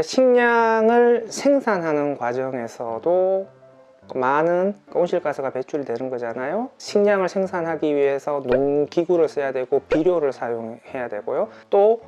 식량을 생산하는 과정에서도 많은 온실가스가 배출이 되는 거잖아요. 식량을 생산하기 위해서 농기구를 써야 되고 비료를 사용해야 되고요. 또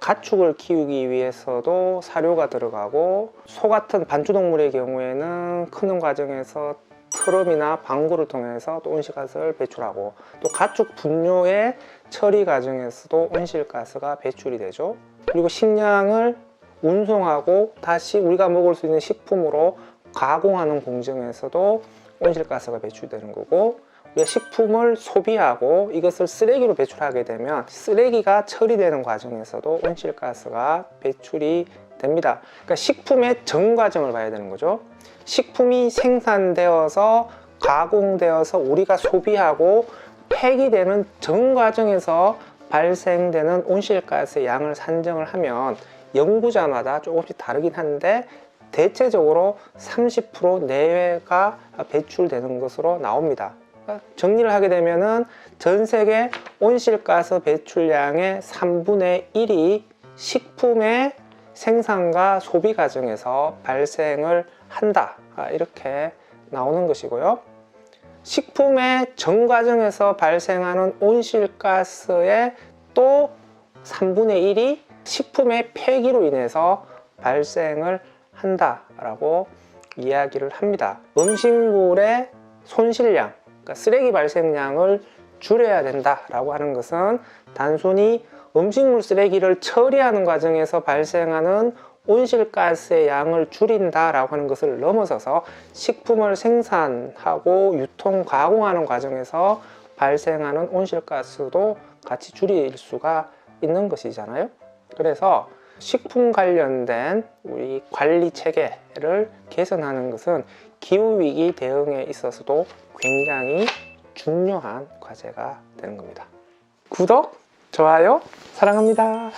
가축을 키우기 위해서도 사료가 들어가고 소 같은 반주동물의 경우에는 크는 과정에서 트럼이나 방구를 통해서 또 온실가스를 배출하고 또 가축 분뇨의 처리 과정에서도 온실가스가 배출이 되죠. 그리고 식량을 운송하고 다시 우리가 먹을 수 있는 식품으로 가공하는 공정에서도 온실가스가 배출되는 거고 식품을 소비하고 이것을 쓰레기로 배출하게 되면 쓰레기가 처리되는 과정에서도 온실가스가 배출이 됩니다. 그러니까 식품의 전 과정을 봐야 되는 거죠. 식품이 생산되어서 가공되어서 우리가 소비하고 폐기되는 전 과정에서 발생되는 온실가스의 양을 산정을 하면 연구자마다 조금씩 다르긴 한데 대체적으로 30% 내외가 배출되는 것으로 나옵니다. 그러니까 정리를 하게 되면은 전 세계 온실가스 배출량의 3분의 1이 식품의 생산과 소비 과정에서 발생을 한다. 아, 이렇게 나오는 것이고요. 식품의 전 과정에서 발생하는 온실가스의 또 3분의 1이 식품의 폐기로 인해서 발생을 한다라고 이야기를 합니다. 음식물의 손실량, 그러니까 쓰레기 발생량을 줄여야 된다라고 하는 것은 단순히 음식물 쓰레기를 처리하는 과정에서 발생하는 온실가스의 양을 줄인다라고 하는 것을 넘어서서 식품을 생산하고 유통, 가공하는 과정에서 발생하는 온실가스도 같이 줄일 수가 있는 것이잖아요. 그래서 식품 관련된 우리 관리 체계를 개선하는 것은 기후위기 대응에 있어서도 굉장히 중요한 과제가 되는 겁니다. 구독, 좋아요, 사랑합니다.